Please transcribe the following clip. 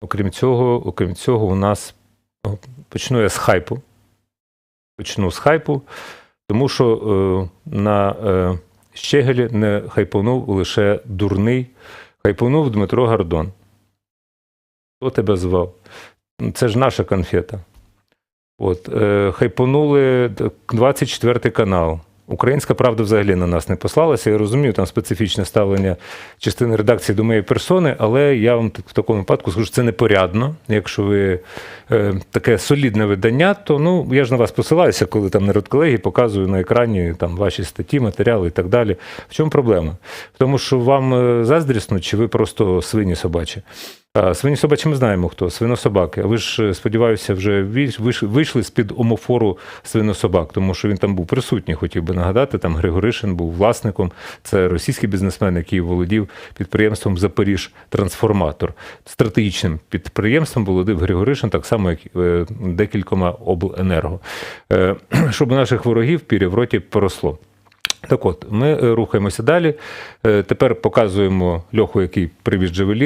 Окрім цього, окрім цього, у нас почну я з хайпу. Почну з хайпу, тому що е, на е, Щегелі не хайпонув лише дурний, хайпонув Дмитро Гордон. Хто тебе звав? Це ж наша конфета. От, е, хайпонули 24 канал. Українська правда взагалі на нас не послалася. Я розумію, там специфічне ставлення частини редакції до моєї персони, але я вам в такому випадку скажу, що це непорядно. Якщо ви е, таке солідне видання, то ну я ж на вас посилаюся, коли там народ колеги показую на екрані там ваші статті, матеріали і так далі. В чому проблема? В тому, що вам е, заздрісно, чи ви просто свині собачі? Свині собачі ми знаємо хто, свинособаки. Ви ж, е, сподіваюся, вже вийш- вийш- вийшли з-під омофору свинособак, тому що він там був присутній, хотів би нагадати. Там Григоришин був власником. Це російський бізнесмен, який володів підприємством Запоріж Трансформатор. Стратегічним підприємством володив Григоришин, так само, як е, декількома обленерго. Е, Щоб наших ворогів пір'я в роті поросло. Так от, ми рухаємося далі. Тепер показуємо льоху, який привіз Джевелін.